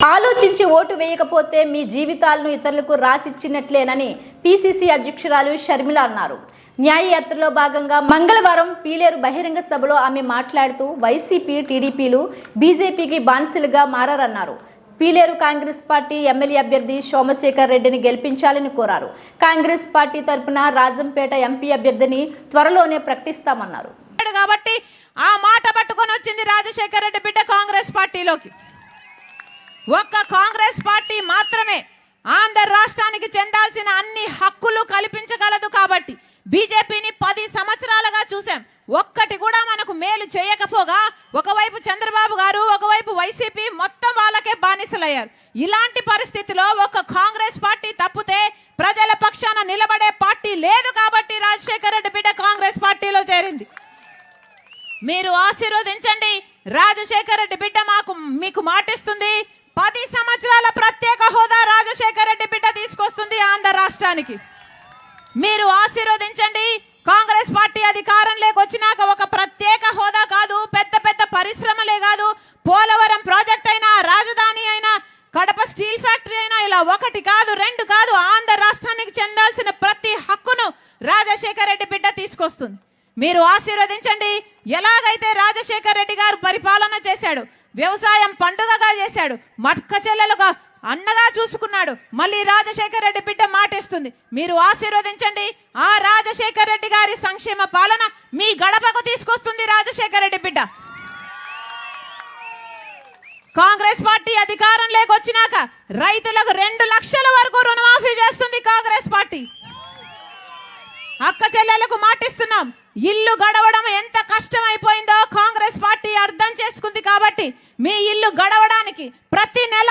ఆలోచించి ఓటు వేయకపోతే మీ జీవితాలను ఇతరులకు రాసిచ్చినట్లేనని పిసిసి అధ్యక్షురాలు షర్మిల అన్నారు. న్యాయయాత్రలో భాగంగా మంగళవారం పీలేరు బహిరంగ సభలో ఆమె మాట్లాడుతూ వైసీపీ టీడీపీలు బీజేపీకి బానిసలుగా మారన్నారు పీలేరు కాంగ్రెస్ పార్టీ ఎమ్మెల్యే అభ్యర్థి సోమశేఖర్ రెడ్డిని గెలిపించాలని కోరారు. కాంగ్రెస్ పార్టీ తరపున రాజంపేట ఎంపీ అభ్యర్థిని త్వరలోనే ప్రకటిస్తామన్నారు. కాబట్టి ఆ మాట పట్టుకొని వచ్చింది రాజశేఖర రెడ్డి బిడ్డ కాంగ్రెస్ పార్టీలోకి. ఒక్క కాంగ్రెస్ పార్టీ మాత్రమే ఆంధ్ర రాష్ట్రానికి చెందాల్సిన అన్ని హక్కులు కల్పించగలదు కాబట్టి బీజేపీని పది సంవత్సరాలుగా చూసాం ఒక్కటి కూడా మనకు మేలు చేయకపోగా ఒకవైపు చంద్రబాబు గారు ఒకవైపు వైసీపీ మొత్తం వాళ్ళకే బానిసలయ్యారు. ఇలాంటి పరిస్థితిలో ఒక కాంగ్రెస్ పార్టీ తప్పితే ప్రజల పక్షాన నిలబడే పార్టీ లేదు కాబట్టి రాజశేఖర రెడ్డి బిడ్డ కాంగ్రెస్ పార్టీలో చేరింది. మీరు ఆశీర్వదించండి. రాజశేఖర రెడ్డి బిడ్డ మాకు మీకు మాటిస్తుంది. పది సంవత్సరాల ప్రత్యేక హోదా రాజశేఖర రెడ్డి బిడ్డ తీసుకొస్తుంది ఆంధ్ర రాష్ట్రానికి. మీరు ఆశీర్వదించండి. కాంగ్రెస్ పార్టీ అధికారంలోకి వచ్చినాక ఒక ప్రత్యేక హోదా కాదు పెద్ద పెద్ద పరిశ్రమలే కాదు పోలవరం ప్రాజెక్ట్ అయినా రాజధాని అయినా కడప స్టీల్ ఫ్యాక్టరీ అయినా ఇలా ఒకటి కాదు రెండు కాదు ఆంధ్ర రాష్ట్రానికి చెందాల్సిన ప్రతి హక్కును రాజశేఖర రెడ్డి బిడ్డ తీసుకొస్తుంది. మీరు ఆశీర్వదించండి. ఎలాగైతే రాజశేఖర రెడ్డి గారు పరిపాలన చేశాడు వ్యవసాయం పండుగగా చేశాడు. మట్క చెల్లెలుగా అన్నగా చూసుకున్నాడు. మళ్ళీ రాజశేఖర రెడ్డి బిడ్డ మాటిస్తుంది. మీరు ఆశీర్వదించండి. ఆ రాజశేఖర రెడ్డి గారి సంక్షేమ పాలన మీ గడపకు తీసుకొస్తుంది రాజశేఖర రెడ్డి బిడ్డ. కాంగ్రెస్ పార్టీ అధికారం వచ్చినాక రైతులకు రెండు లక్షల వరకు రుణమాఫీ చేస్తుంది కాంగ్రెస్ పార్టీ. అక్క చెల్లెలకు మాటిస్తున్నాం. ఇల్లు గడవడం ఎంత కష్టమై కాంగ్రెస్ పార్టీ అర్థం చేసుకుంది కాబట్టి మీ ఇల్లు గడవడానికి ప్రతి నెల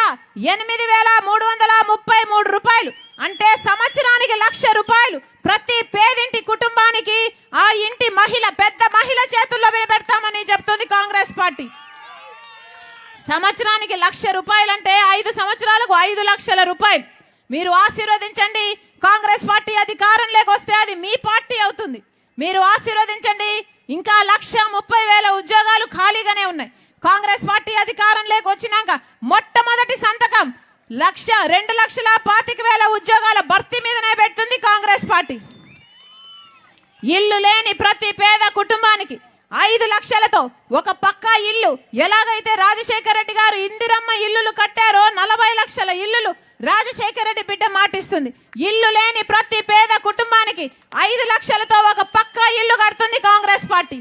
ఎనిమిది వేల మూడు వందల ముప్పై మూడు రూపాయలు అంటే సంవత్సరానికి లక్ష రూపాయలు ప్రతి పేదింటి కుటుంబానికి ఆ ఇంటి మహిళ పెద్ద మహిళ చేతుల్లో వినబెడతామని చెప్తుంది కాంగ్రెస్ పార్టీ సంవత్సరానికి లక్ష రూపాయలంటే ఐదు సంవత్సరాలకు ఐదు లక్షల రూపాయలు. మీరు ఆశీర్వదించండి. కాంగ్రెస్ పార్టీ అధికారం వస్తే అది మీ పార్టీ అవుతుంది. మీరు ఆశీర్వదించండి. ఇంకా లక్ష ముప్పై వేల ఉద్యోగాలు ఖాళీగానే ఉన్నాయి. కాంగ్రెస్ పార్టీ అధికారం వచ్చినాక మొట్టమొదటి సంతకం లక్ష రెండు లక్షల పాతిక వేల ఉద్యోగాల భర్తీ మీదనే పెడుతుంది కాంగ్రెస్ పార్టీ. ఇల్లు లేని ప్రతి పేద కుటుంబానికి ఐదు ఒక పక్కా ఇల్లు. ఎలాగైతే రాజశేఖర రెడ్డి గారు ఇందిరమ్మ ఇల్లులు కట్టారో నలభై లక్షల ఇల్లులు రాజశేఖర రెడ్డి బిడ్డ మాటిస్తుంది. ఇల్లు లేని ప్రతి పేద కుటుంబానికి ఐదు లక్షలతో ఒక పక్కా ఇల్లు కడుతుంది కాంగ్రెస్ పార్టీ.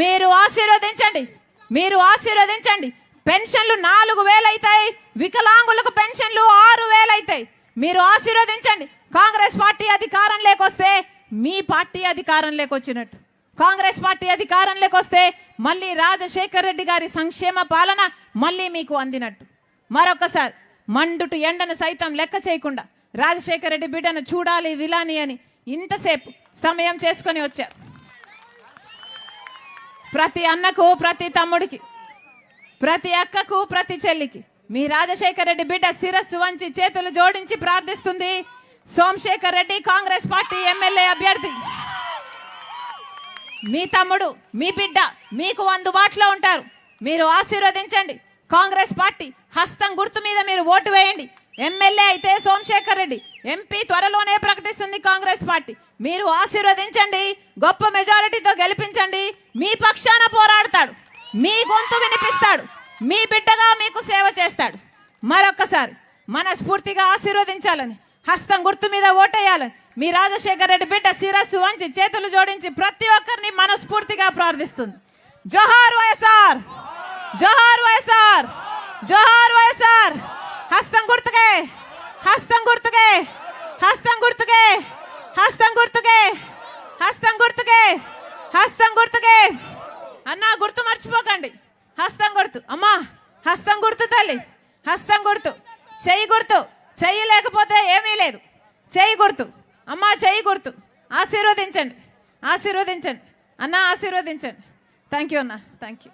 మీరు ఆశీర్వదించండి. మీరు ఆశీర్వదించండి. పెన్షన్లు నాలుగు వేలు అవుతాయి వికలాంగులకు పెన్షన్లు ఆరు వేలు అవుతాయి మీరు ఆశీర్వదించండి. కాంగ్రెస్ పార్టీ అధికారం లేకొస్తే మీ పార్టీ అధికారం లేకొచ్చినట్టు. కాంగ్రెస్ పార్టీ అధికారంలోకి వస్తే మళ్ళీ రాజశేఖర్ రెడ్డి గారి సంక్షేమ పాలన మళ్ళీ మీకు అందినట్టు. మరొకసారి మండుటు ఎండను సైతం లెక్క చేయకుండా రాజశేఖర రెడ్డి బిడ్డను చూడాలి విలాని అని ఇంతసేపు సమయం చేసుకొని వచ్చారు ప్రతి అన్నకు ప్రతి తమ్ముడికి ప్రతి అక్కకు ప్రతి చెల్లికి మీ రాజశేఖర రెడ్డి బిడ్డ శిరస్సు వంచి చేతులు జోడించి ప్రార్థిస్తుంది. సోమశేఖర్ రెడ్డి కాంగ్రెస్ పార్టీ ఎమ్మెల్యే అభ్యర్థి. మీ తమ్ముడు మీ బిడ్డ మీకు అందుబాటులో ఉంటారు. మీరు ఆశీర్వదించండి. కాంగ్రెస్ పార్టీ హస్తం గుర్తు మీద మీరు ఓటు వేయండి. ఎమ్మెల్యే అయితే సోమశేఖర్ రెడ్డి ఎంపీ త్వరలోనే ప్రకటిస్తుంది కాంగ్రెస్ పార్టీ. మీరు ఆశీర్వదించండి గొప్ప మెజారిటీతో గెలిపించండి. మీ పక్షాన పోరాడతాడు మీ గొంతు వినిపిస్తాడు మీ బిడ్డగా మీకు సేవ చేస్తాడు. మరొక్కసారి మనస్ఫూర్తిగా ఆశీర్వదించాలని హస్తం గుర్తు మీద ఓటేయాలి. మీ రాజశేఖర రెడ్డి బిడ్డ శిరస్సు వంచి చేతులు జోడించి ప్రతి ఒక్కరిని మనస్ఫూర్తిగా ప్రార్థిస్తుంది. జోహార్ వైఎస్ఆర్! జోహార్ వైఎస్ఆర్! జోహార్ వైఎస్ఆర్! హస్తం గుర్తుకే! హస్తం గుర్తుకే! హస్తం గుర్తుకే! హస్తం గుర్తుకే! హస్తం గుర్తుకే! హస్తం గుర్తుకే! అన్నా గుర్తు మర్చిపోకండి. హస్తం గుర్తు. అమ్మా హస్తం గుర్తు తల్లి. హస్తం గుర్తు. చెయ్యి గుర్తు. చెయ్యి లేకపోతే ఏమీ లేదు. చేయి గుర్తు. అమ్మా చేయి గుర్తు. ఆశీర్వదించండి. ఆశీర్వదించండి. అన్న ఆశీర్వదించండి. థ్యాంక్ యూ అన్న. Thank you